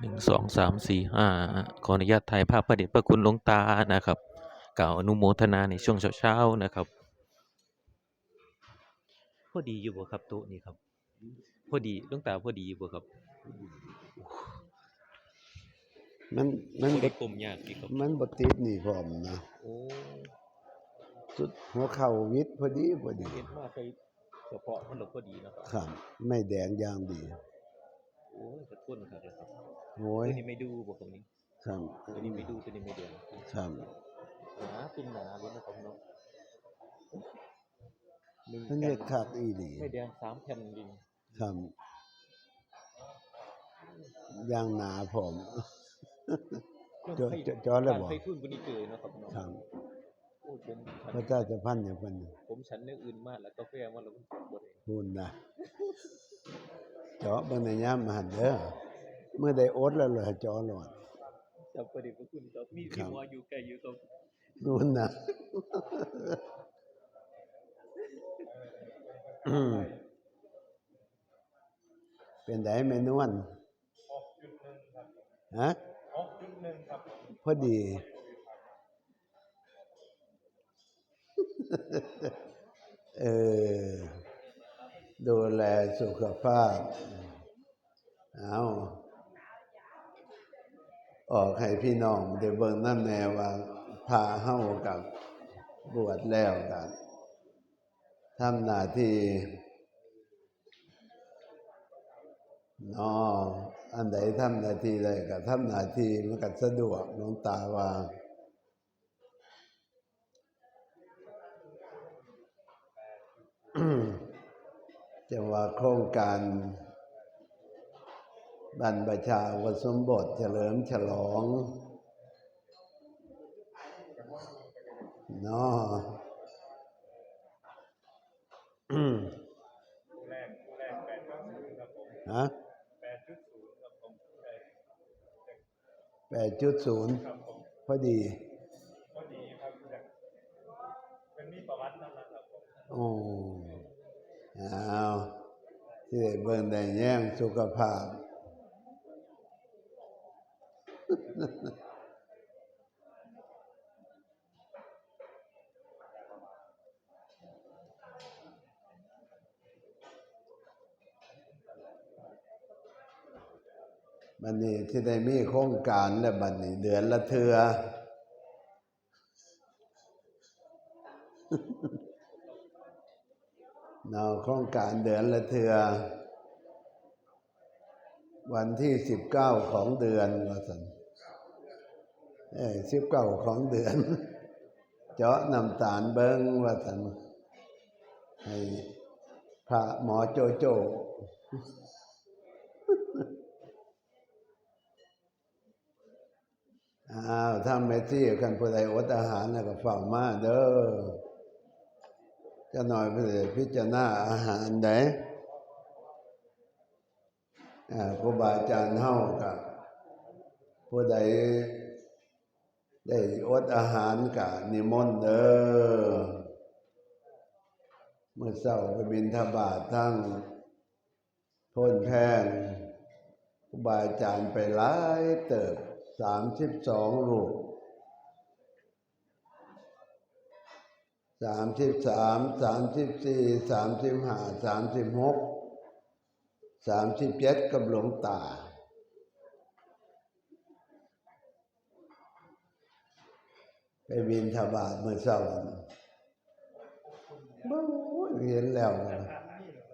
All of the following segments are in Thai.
หนึ่งสองสามสี่ห้าขออนุญาตถ่ายภาพพระเดชพระคุณหลวงตานะครับกล่าวอนุโมทนาในช่วงเช้าๆนะครับพอดีอยู่บ่ครับโต๊ะนี้ครับพอดีหลวงตาพอดีอยู่บ่ครับมันมันบ่บ่ได้กลมยากดีครับมันบ่ติดนี่พร้อมนะโอ้สุดหัวเข่าวิทย์พอดีพอดีเห็นว่าใส่ เฉพาะมันหลบพอดีนะครับครับ ไม่แดงอย่างดี โอ้ยกระตุ้นครับเลยครับโอ้ยตัวนี้ไม่ดูบ่ตรงนี้ครับตัวนี้ไม่ดูตัวนี้ไม่แดงครับหนาเป็นหนาเลยนะครับเนาะหนึ่งมันแผ่เฮ็นดคักอีหลีไม่แดงสามแผ่นจริงครับอย่างหนาพร้อมจอจอจอแล้วบ่การไปทุนบุญนี่เจอเนาะครับเนาะครับโอ้ยผมฉันพระเจ้าจะพันอย่างเพิ่นน่ะ ผมฉันเนื้ออื่นมากแล้วกาแฟมาแล้วผมบ่ได้พูนนะเจาะเบิ่งในยามหันเด้อเมื่อได้อดแล้วเหรอเจาะหลอดจับประเดี๋ยวพระคุณครับมีครัที่บหัวอยู่ใกล้อยู่ครับนู่นนะอืมเป็นไดแม่นวลฮะพอดี เออดูแลสุขภาพ เอาออกให้พี่น้องเดี๋ยวเบิ่งน้ำแนวว่าพาเฮากับบวชแล้วกันทำหน้าที่นออันใดทำหน้าที่ใดก็ทำหน้าที่มันก็สะดวกลงตาว่า จะว่าโครงการบรรพชาอุปสมบทเฉลิมฉลองเนาะอืมฮะแปดจุดศูนย์พอดีโอ้ เอาที่ได้เบิ่งได้แย่งสุขภาพ บัดนี้ที่ได้มีโครงการและบัดนี้เดือนละเทือ เนาะโครงการเดือนละเทือ วันที่สิบเก้าของเดือนว่าสันเอ้สิบเก้าของเดือน เจาะน้ำตาลเบิ้งว่าสันให้พระหมอโจโจอ้าวถ้าไม่ที่กันผู้ใดอดอาหารน่ะก็เฝ้ามาเด้อ จะหน่อยไปเลยพิจารณาอาหารไดอ่าครูบาอาจารย์เฮากับผู้ใดได้อดอาหารกับนิมนต์เด้อเมื่อเช้าไปบินทบาททั้งพ้นแพงครูบาอาจารย์ไปหลายเติบสามสิบสองรูป สามสิบสามสามสิบสี่สามสิบห้าสามสิบหกสามสิบเจ็ดกับหลวงตา ไปบินทบาทเมื่อเช้าบ้เห็นแล้ว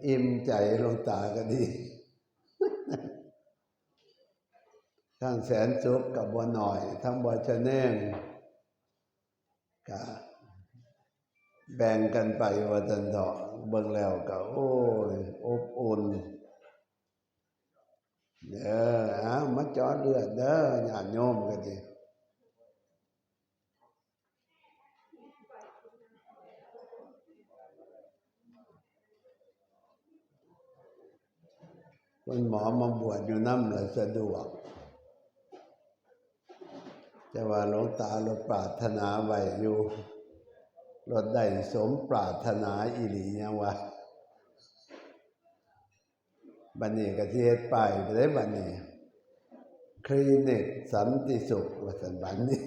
อิ่มใจหลวงตาก็ดีทั้งแสนสุขกับบัวหน่อย ทั้งบัวชะแนงก็ แบ่งกันไปว่าจันเถาะเบิ่งแล้วก็โอ้ยอบอุ่นเด้ออ้ามาจอดเลือดเด้อญาติโยมก็ดีคนหมอมาบวชอยู่น้ำเลยสะดวก แต่ว่าหลวงตาเราปรารถนาไว้อยู่ รถได้สมปรารถนาอีหลียังวะบันี้ก็สิเฮ็ดป้ายไปได้บัดนี้ คลินิกสันติสุขว่าสันบัดนี้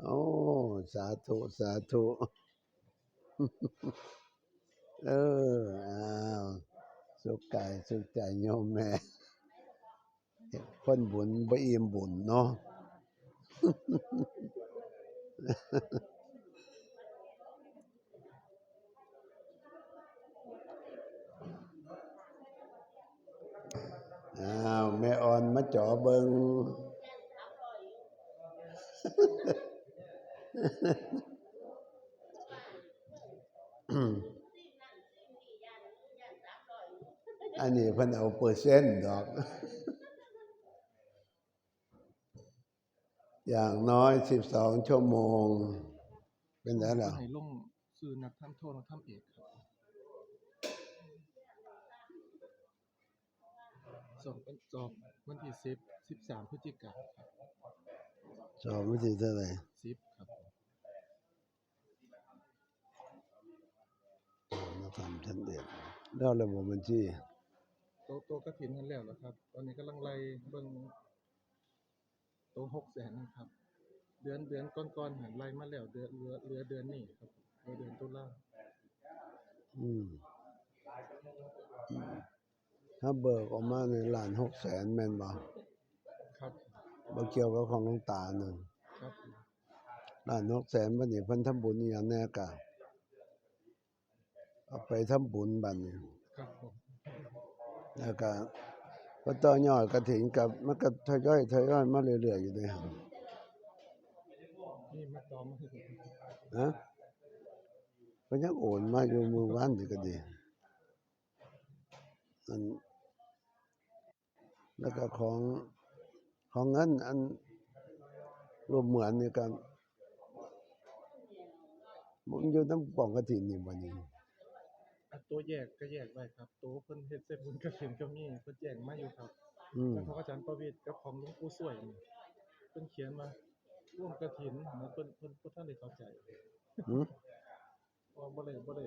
โอ้ สาธุ สาธุ เออ อ้าว สุขกายสุขใจโยมแม่ คนบุญบ่อิ่มบุญเนาะ อ้าวแม่ออนมาจ่อเบิงอันนี้เพิ่นเอาเปอร์เซ็นต์ดอก อย่างน้อยสิบสองชั่วโมง เป็นไงล่ะให้ลงซื้อนักทำโทษนักทำเอกครับสอบวันสอบวันที่สิบสิบสามพฤศจิกาครับสอบวิธีเท่าไหร่สิบครับมาทำชั้นเด็ดแล้วระบบบัญชีโตโตกระถินกันแล้วนะครับ ตอนนี้กำลังไล่เบิ่ง โตหกแสนนะครับ เดือนเดือนก้อนๆหันไล่มาแล้วเดือนเหลือเหลือเดือนนี้ครับเหลือเดือนตุลาอืมถ้าเบิกออกมาในล้านหกแสนแม่นบ่ครับบ่เกี่ยวกับของหลวงตานั่นครับล้านหกแสนบัดนี้เพิ่นทำบุญอีหยังแน่กะเอาไปทำบุญบัดนี้ครับผมแล้วก็ พอต่อยอดกระถิ่นกับมันก็ทยอยทยอยมาเรื่อยๆอยู่ด้วยหั่นนี่มาตอมมาให้ผมนะเพิ่นยังโอนมาอยู่มื้อวานนี่ก็ดีอันแล้วก็ของของเงินอันรวมเหมือนนี่ก็มันอยู่น้ำป่องกระถิ่นนี่บ่นี่อะ ตัวแยกก็แยกไว้ครับ ตัวเพิ่นเฮ็ดเส้นบุญกระถินก็มีเพิ่นแจ้งมาอยู่ครับอืม แล้วของอาจารย์ประวิตรกับของหลวงปู่สวยนี่เพิ่นเขียนมาร่วมกฐินนะเพิ่นเพิ่นบ่ทันได้เข้าใจหือเพราะบ่ได้บ่ได้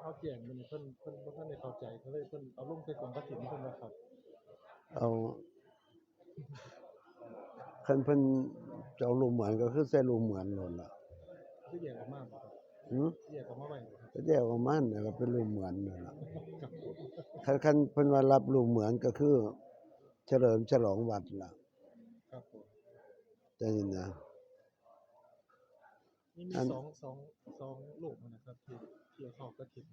เอาแจ้งมันนี่เพิ่นเพิ่นบ่ทันได้เข้าใจก็เลยเพิ่นเอาลงใส่กล่องกฐินเพิ่นว่าครับ เอาคันเพิ่นจะเอารูปเหมือนก็คือใส่รูปเหมือนโลดล่ะคือแยกออกมาบ่ครับหือแยกออกมาไว้บ่ครับ ก็แยกออกมาเนี่ยก็เป็นรูปเหมือนนั่นล่ะครับผมคันคันเพิ่นว่ารับรูปเหมือนก็คือ เฉลิมฉลองวัดล่ะครับผมได้ยินนะ นี่มีอัน สองสองสองรูปนะครับที่ที่เอาเข้ากฐิน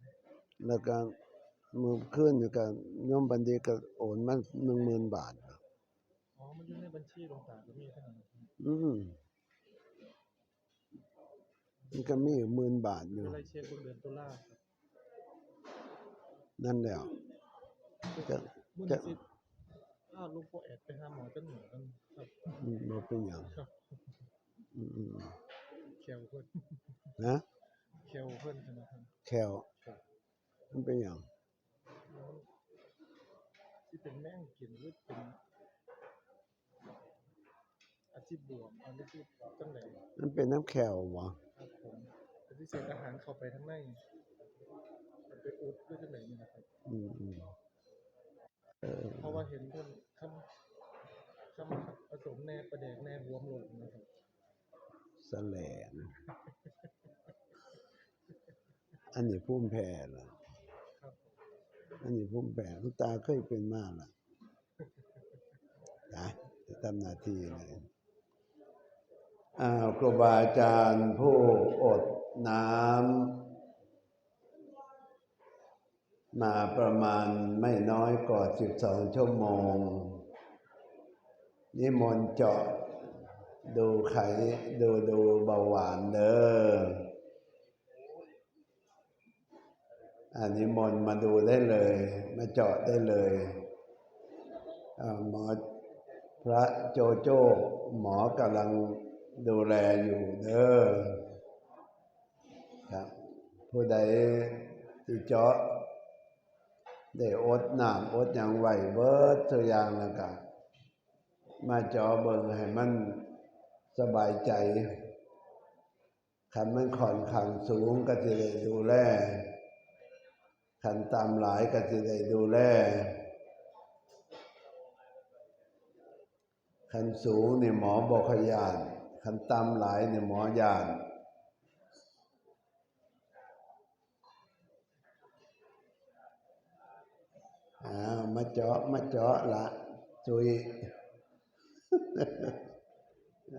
แล้วก็มือคืนนี่ก็โยมบันดีก็โอนมา10,000บาท อ๋อมันอยู่ในบัญชีหลวงตาก็มีเท่านั้นครับอืม มันก็มีหมื่นบาทอยู่ ก็เลยเช็คเบิ่งเดือนตุลาครับนั่นแหล้วจะมื้อจะนี้สิพาหลุงพ่อแอดไปหาหมอจังหนึ่งกันครับอืมบ่เป็นหยังครับอืมอืมแคลเพิ่นนะแคลเพิ่นใช่ไหมครับแคลมันเป็นหยังที่เป็นแม่งกินหรือเป็น อาชีพบวกอันนี้คือจังไดมันเป็นน้ำแคลบ่ครับผมเป็นที่เศษอาหารเข้าไปทั้งในมันไปอุดหรือจังไดนี่นะครับอืมอืมเออเพราะว่าเห็นเพิ่นคำคำผสมแน่ประแดกแน่บวมหล่นนะครับสแลนอันนี้ภูมิแพ้ล่ะครับอันนี้ภูมิแพ้ลูกตาเคยเป็นมาล่ะนะจะทำหน้าที่เลยอ้าว ครูบาอาจารย์ผู้อดน้ำมาประมาณไม่น้อยกว่าสิบสองชั่วโมง นิมนต์เจาะดูไขดูดูเบาหวานเด้ออันนิมนต์มาดูได้เลย มาเจาะได้เลยหมอพระโจโจ้หมอกำลัง ดูแลอยู่เด้อครับ ผู้ใดที่เจาะได้อดน้ำอดอย่างไหวเบิดตัวอย่างแล้วก็มาเจอเบิ่งให้มันสบายใจคันมันค่อนข้างสูงก็จะได้ดูแลคันตามหลายก็จะได้ดูแลคันสูงนี่หมอบอกขยาน คันตามหลายนี่หมอยานอ้าวมาเจาะมาเจาะละจุย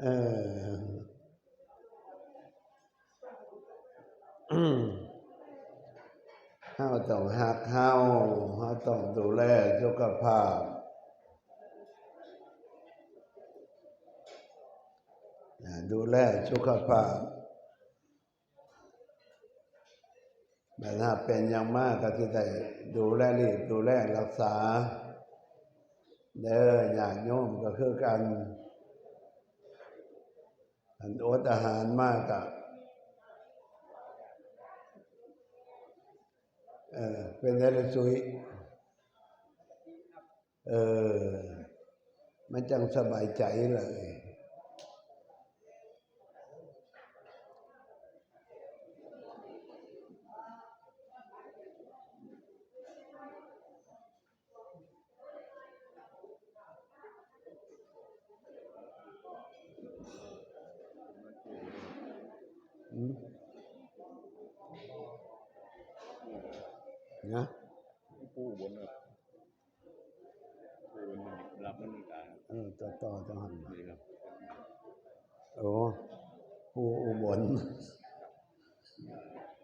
เอออืมเฮาต้องหักเฮาเฮาต้องดูแลสุขภาพ อ่า ดูแลสุขภาพแต่ถ้าเป็นอย่างมากก็จะได้ดูแลรีบดูแลรักษา เด้อญาติโยมก็คือกันอันอดอาหารมากอะเออเป็นอะไรสุยเออ มันจังสบายใจเลย อืมนะ ผู้บนครับผู้บนมันรับมันกลาง เออต่อต่อต่อหันมา นี่ครับ โอ้ผู้อุบล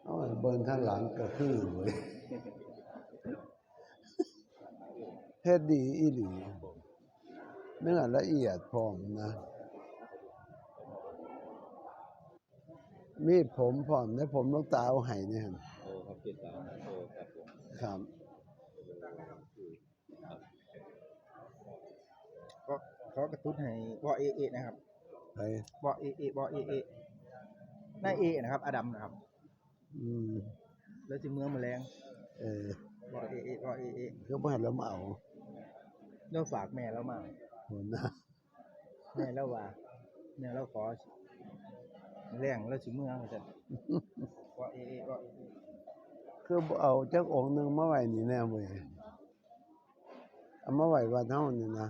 เอาเบิร์นข้างหลังก็คือเว้ยเฮ็ดดีอีหลีเนื้อละเอียดพร้อมนะ มีผมพร้อมนะผมลูกตาเอาให้เนี่ยหั่นโอ้ครับเจ็ดสามโอ้ครับผมครับก็ขอกระตุ้นให้วอเอเอนะครับไปวอเอเอวอเอเอหน้าเอนะครับ อดัมนะครับ อืม แล้วจะเมืองแมลงเออวอเอเอวอเอเอก็บ้านเรามาเอาเรื่องฝากแม่แล้วมาหัวหน้าแม่แล้วว่าแม่แล้วขอแรงแล้วสิเมืองจะวอเอเอวอเอเอคือบ่เอาจักองค์หนึงมาไว้นี่แน่เว้ยเอามาไว้วัดเฮานี่นะ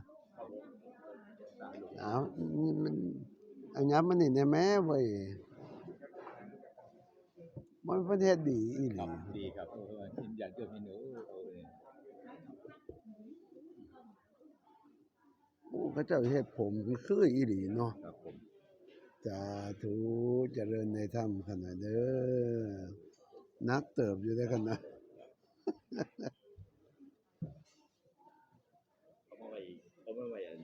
เอานี่มันเอายับมันนี่แน่แม่เว้ย มันประเทศดีอีหครัลีบดีครับโอ้กินอยากเจอเมนูโอ้ยโอ้พระเจ้าเฮ็ดผมคืออีหลีเนาะครับผมสาธุเจริญในธรรมขนาดเด้อนักเติบอยู่ได้อขนาดเอามาไว้เอามาไว้อัน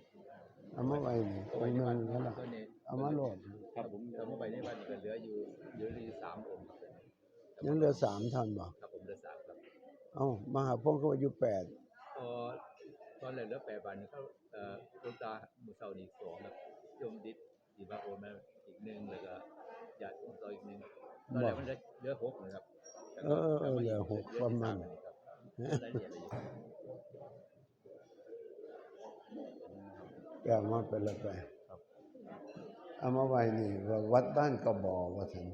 เอามาไว้นี่องค์หนึงนั่นล่ะตัวนี้เอามาโหลดครับผมเอามาไว้ในบ้านนี่ก็เหลืออยู่เหลืออยู่สามองค์ครับ ยังเหลือสามท่านบ่ครับผมเหลือสามครับเอ้ามหาพงศ์เขาอายุแปดพอตอนแรกเหลือแปดวันเขาเอ่อหลูกตาหมู่เสานี่สองครับโยมดิษดีบาโอนมาอีกหนึ่งแล้วก็ญาติของเราอีกหนึ่งตอนแรกมันเหลือหกนะครับเออเออเออเหลือหกประมาณครับรายละเอียดอะไรอยู่แปลมาเป็นละไปเอามาไว้นี่ว่าวัดบ้านกระบอกว่าสัน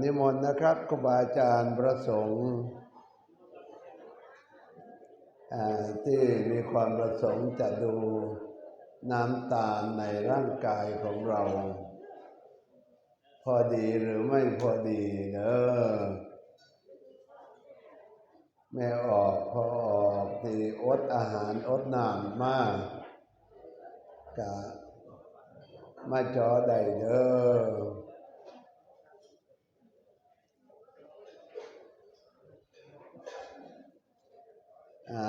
นิมนต์นะครับครูบาอาจารย์ประสงค์ที่มีความประสงค์จะดูน้ำตาลในร่างกายของเรา พอดีหรือไม่พอดีเนอะแม่ออกพอออกที่อดอาหารอดน้ำมากกะมาจอได้เด้อ อ้า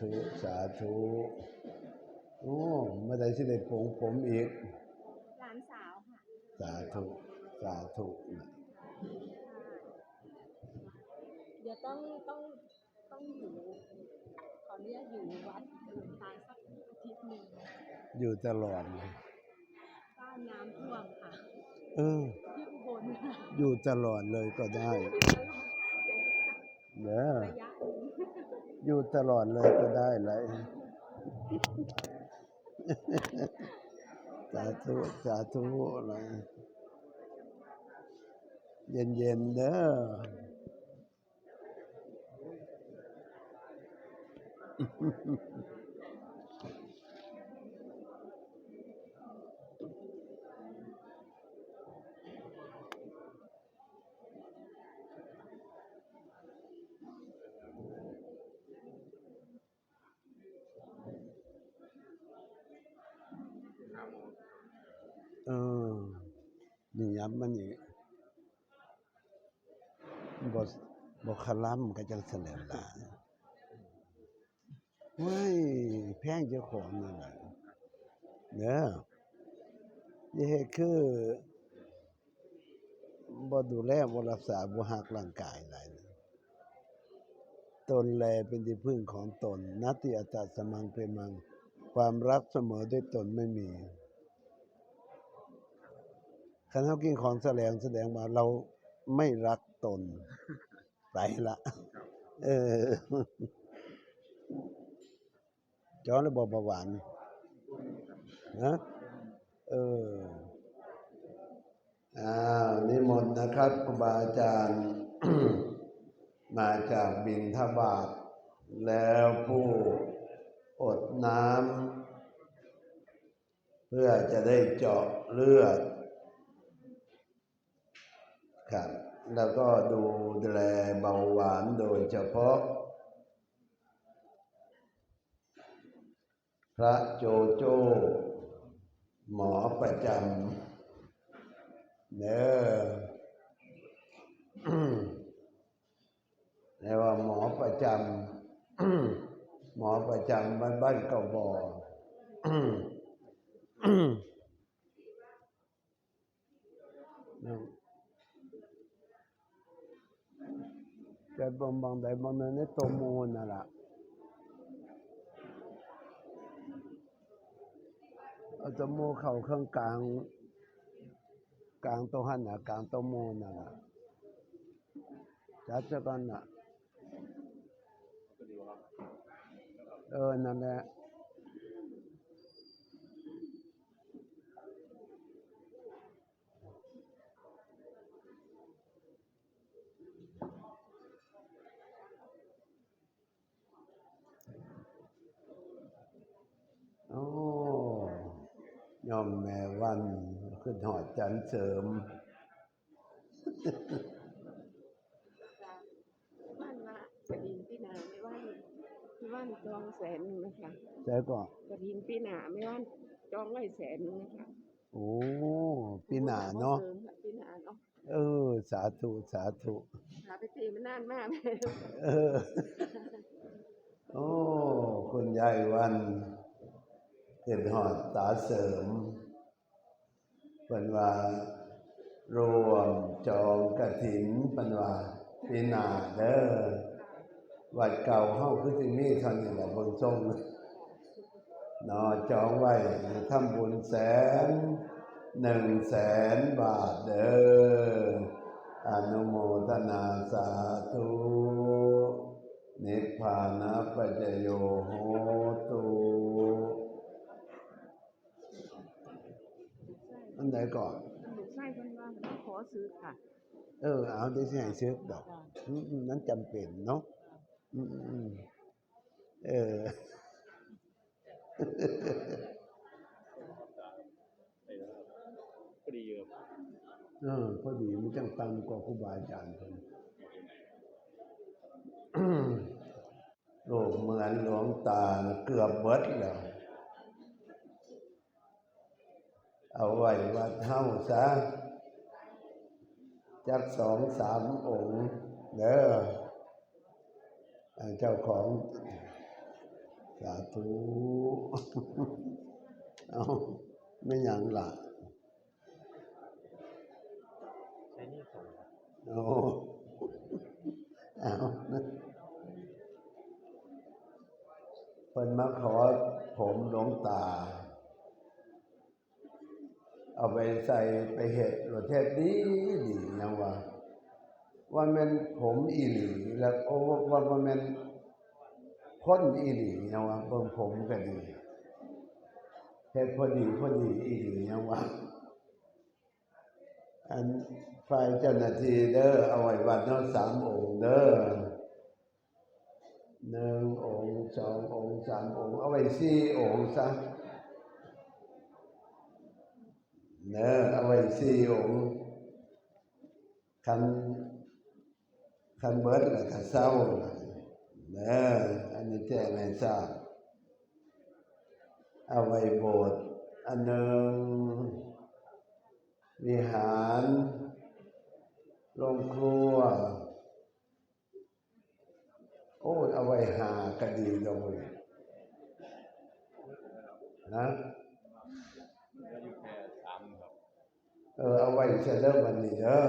ธุ สาธุโอ้เมื่อใดสิได้ปลงผมอีก หลานสาวค่ะ สาธุ สาธุนะเดี๋ยวต้องต้องต้องอยู่ขออนุญาตอยู่วัดหลวงตาสักอาทิตย์หนึ่งอยู่ตลอดเลยบ้านน้ำท่วมค่ะเออ ที่อุบลค่ะอยู่ตลอดเลยก็ได้เด้อระยะหนึ่ง อยู่ตลอดเลยก็ได้เลยสาธุสาธุอะไรเย็นๆเด้อเออ นี่ย้ำมันนี่บ่ บ่คลำก็จังเสนอละเว้ยแพงเจ้าของนั่นน่ะเด้ออย่เฮ็ดคือบ่ดูแลบ่รักษาบ่ฮักร่างกายหลายนตนแลเป็นที่พึ่งของตน นัตติอัตตสมังเปมัง ความรักเสมอด้วยตนไม่มีคันเฮากินของแสลงแสดงว่าเราไม่รักตน ไปละเออจอแล้วบ่เบาหวานนะเอออ้าวนิมนต์นะครับครูบาอาจารย์ มาจากบินทบาท แล้วผู้อดน้ำเพื่อจะได้เจาะเลือดครับ แล้วก็ดูแลเบาหวานโดยเฉพาะ พระโจโจ้ หมอประจำเนอเรียกว่าหมอประจำหมอประจำบ้านบ้านเก่าบ่อนั่นแต่บาง บางใดบางนั้นในตัวมูลนั่นแหละเอาตัวมูเข้าข้างกลางกลางตัวหันน่ะกลางตัวมูลนั่นแหละจัดจะกันน่ะเออนั่นแหละ โอ้ยอมแม่วันขึ้นหอดจันทร์เสริมบ้านละกระดินพี่นาไม่ว่านไม่ว่านจองแสนหนึ่งนะคะแล้วก็กระดินพี่นาไม่ว่านจองไว้แสนหนึ่งนะคะโอ้ปีหนาเนาะสริมค่ะพี่นาเนาะเออ สาธุ สาธุ หาไปตีมันนานมากเลย เออ โอ้ คุณยายวัน เกิดหอดตาเสริมเป็นว่ารวมจองกระถินเป็นว่าปีนาเด้อวัดเก่าเฮาคือสิมีเท่านี้แหละบิ่งทรงนอจองไว้ทำบุญแสนหนึ่งแสนบาทเด้ออนุโมทนาสาธุนิพพานะปัจจโยโหตุ อันไหนก่อนหนูใช่คนว่ามันขอซื้อค่ะ เออ เอาได้สิให้ซื้อดอกอืมนั้นจำเป็นเนาะอืมอืมเออ พอดีครับเออพอดีมันจังตังกว่าครูบาอาจารย์เพิ่น โลกเหมือนหลวงตาเกือบเบิดแล้ว เอาไว้วัดเฮาซะจักสองสามองค์เด้ออ่าเจ้าของสาธุเอาไม่หยังล่ะใช้นี่ส่งเอาเอาเพิ่นมาขอผมหลวงตา เอาไปใส่ไปเห็ดรสเทศดีดีนะว่า ว่าแมันผมอีหลีแล้วโอ้ว่าว่าแมันพ้นอีหลีนะว่าเบิ่งผมก็ดีเฮ็ดพอดีพอดีอีหลีนะว่าอันฝ่ายเจ้าหน้าที่เด้อเอาไว้วัดเนาะสามองค์เด้อหนึ่งองค์สององค์สามองค์เอาไว้สี่องค์ซะ เด้อเอาไว้สี่องค์คันคันเบิดแล้วก็เศร้าเด้ออันนี้แจ้งให้ทราบเอาไว้โบสถ์อันหนึ่งวิหารโรงครัว โอ้เอาไว้หากะดีเลยนะ เออเอาไว้เสร็จแล้วมันนี่เด้อ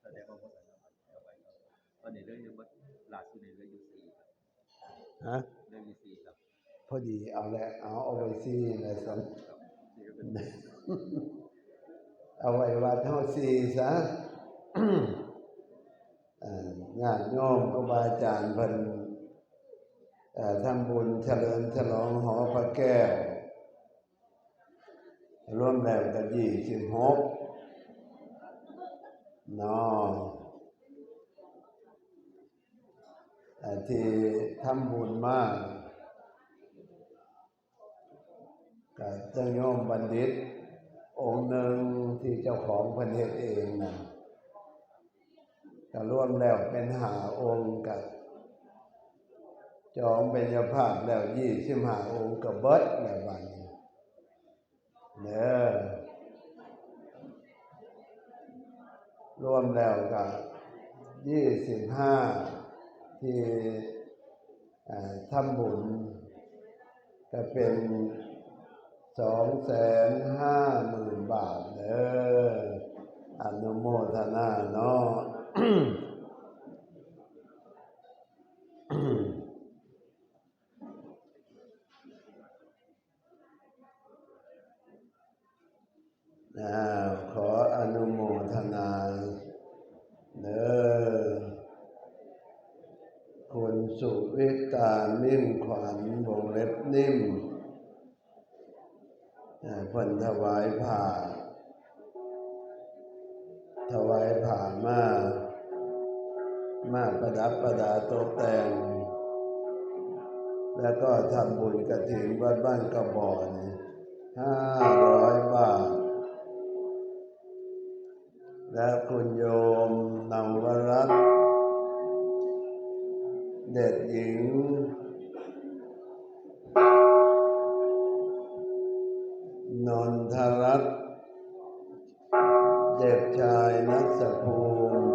แสดงว่าบ่ได้เอาไว้ครับตอนนี้เหลืออยู่บ่ล่าสุดนี่เหลืออยู่สี่ครับฮะเหลืออยู่สี่ครับพอดีเอาแล้วเอาเอาไว้ซีนะสันนี่ก็เป็นเอาไว้วัดเท่าซีซะเอ่อญาติโยมครูบาอาจารย์เพิ่นเอ่อทำบุญเฉลิมฉลองหอพระแก้ว รวมแล้วก็ยี่สิบหกนอเอ่ที่ทำบุญมากกับเจ้าโยมบัณฑิต องค์หนึ่งที่เจ้าของพันเฮ็ดเองนะก็ร่วมแล้วเป็นหาองค์กับจองเป็นเจ้าภาพแล้วยี่สิบห้าองค์กับเบิดแล้วบัดนี้ เน้อรวมแล้วกับยี่สิบห้าที่ทำบุญก็เป็นสองแสนห้าหมื่นบาทเด้ออนุโมทนาเนาะ อ้าวขออนุโมทนาเด้อคุณสุวิตามิ่มขวัญวงเล็บนิ่มเอ่อเพิ่น ถวายผ่า ถวายผ่ามามาประดับประดาตกแต่ง แล้วก็ทำบุญกระถิ่นวัดบ้านกระบอกห้าร้อยบาท และคุณโยมนวรัตเด็กหญิง นนทรัตน์เด็กชายนัสภูมิ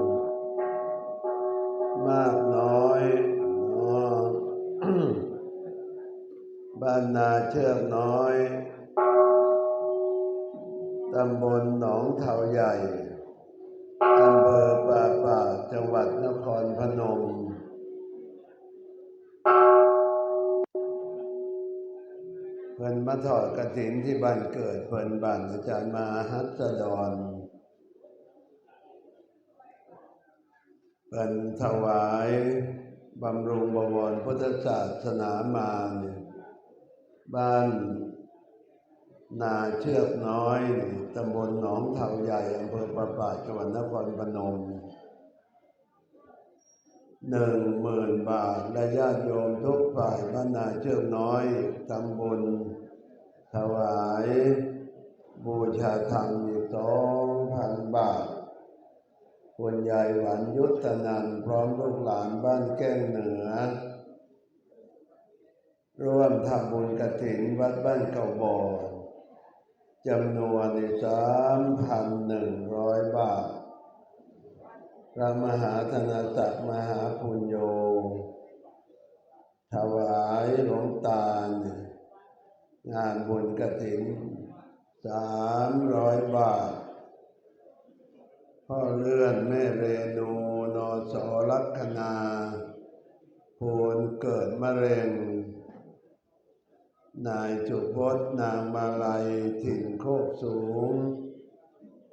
มากน้อยนาะบ้านนาเชือกน้อย ตำบลหนองเถาใหญ่ อำเภอป่าป่าจังหวัดนครพนม เพิ่นมาถอดกระถินที่บ้านเกิดเพิ่นบ้านอาจารย์มาฮัสดรเพิ่นถวายบำรุงบวรพุทธศาสนามาเนี่ยบ้านนาเชือกน้อยตำบลหนองเถาใหญ่อำเภอประปาจังหวัดนครพนม หนึ่งหมื่นบาทและญาติโยมทุกฝ่ายบ้านนาเชือกน้อยตำบลถวาย บูชาธรรมอีกสองพันบาทคุณยายหวานยุทธนันพร้อมลูกหลานบ้านแก้งเหนือ ร่วมทำบุญกระถิ่นวัดบ้านเก่าบ่อจำนวนสามพันหนึ่งร้อยบาท ระมหาธนศักดิ์มหาปุญโญถวายหลวงตาเนี่ยงานบุญกระถินสามร้อยบาท พ่อเลื่อนแม่เรนูนอสอลัคนาภูลเกิดมะเร็ง นายจุพจน์นางมาลัยถิ่นโคกสูง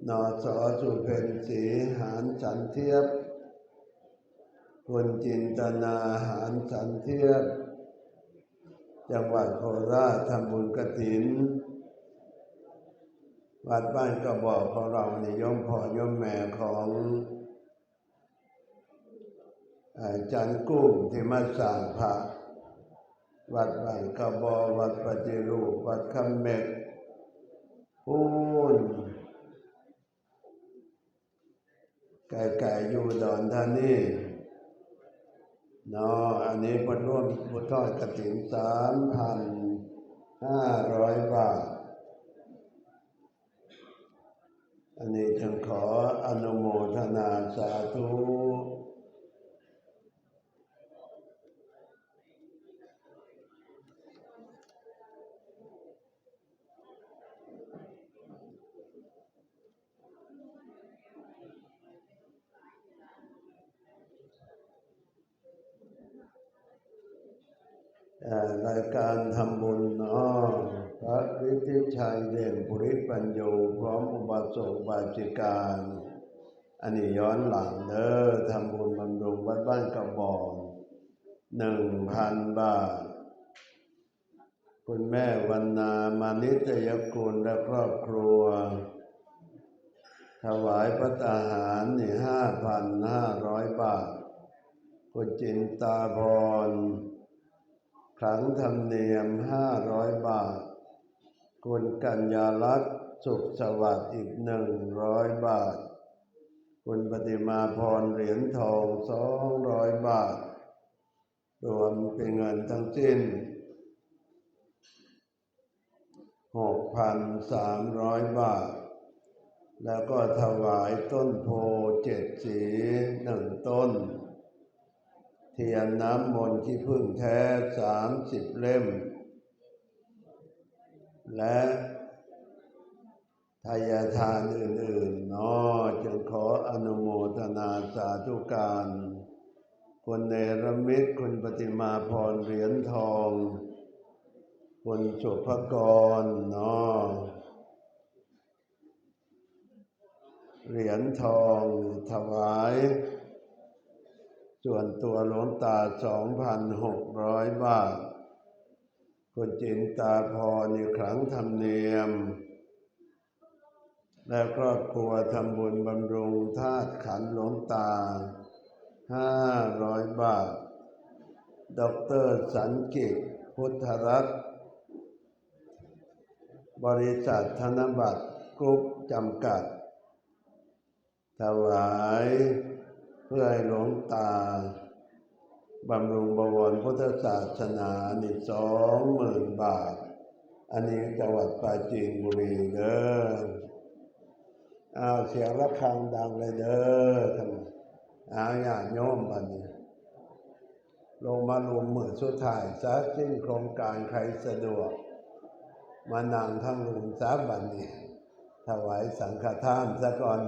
นอสอสุเพนศรีหารสันเทียบ คุณจินตนาหารสันเทียบ จังหวัดโคราชทำบุญกฐิน วัดบ้านกระบอกของเรานิยมพ่อยมแม่ของอาจารย์กุ้งที่มาสร้างพระวัดบ้านกระบอกวัดปฏิรูปวัดคำเมกพูน ไก่ๆอยู่ดอนท่านี่เนาะอันนี้บนร่วมบุทอดกฐินสามพันห้าร้อยบาท อันนี้จึงขออนุโมทนาสาธุ รายการทำบุญเนาะพระฤทธิชัยเด่นปุริปัญโยพร้อมอุบาสกบาจิการอันนี้ย้อนหลังเด้อทำบุญบำรุงวัดบ้านกระบอกหนึ่งพันบาท คุณแม่วันนามานิตยกุลและครอบครัว ถวายพระตาหารนี่ห้าพันห้าร้อยบาท คุณจินตาพร ครั้งธรรมเนียมห้าร้อยบาท คุณกัญญาลักษณ์สุขสวัสดิ์อีกหนึ่งร้อยบาท คุณปฏิมาพรเหรียญทองสองร้อยบาท รวมเป็นเงินทั้งสิ้นหกพันสามร้อยบาท แล้วก็ถวายต้นโพเจ็ดสีหนึ่งต้น เทียนน้ำมนต์ที่พึ่งแท้สามสิบเล่ม และทายาทานอื่นๆนาะจึงขออนุโมทนาสาธุการคุณเนรมิตรคุณปฏิมาพรเหรียญทองคุณสุภกรนาะเหรียญทองถวาย ส่วนตัวหลวงตาสองพันหกร้อยบาท คุณจินตาพรอีกครั้งธรรมเนียม และครอบครัวทำบุญบำรุงธาตุขันหลวงตาห้าร้อยบาทดอกเตอรสันกิจพุทธรัตน์บริษัทธนบัตรกรุ๊ปจำกัด ถวาย เพื่อให้หลวงตาบำรุงบวรพุทธศาสนานี่สองหมื่นบาท อันนี้จังหวัดปราจีนบุรีเด้ออาเสียงระฆังดังเลยเด้อท่านอ้าญาโยมบัดนี้ลงมารวมหมือสุดท้ายซะสิ้นโครงการใครสะดวก มานั่งทั้งลุมซาบัดนี้ถวายสังฆทานซะก่อน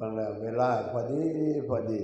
บางแล้วเวลาพอดีพอดี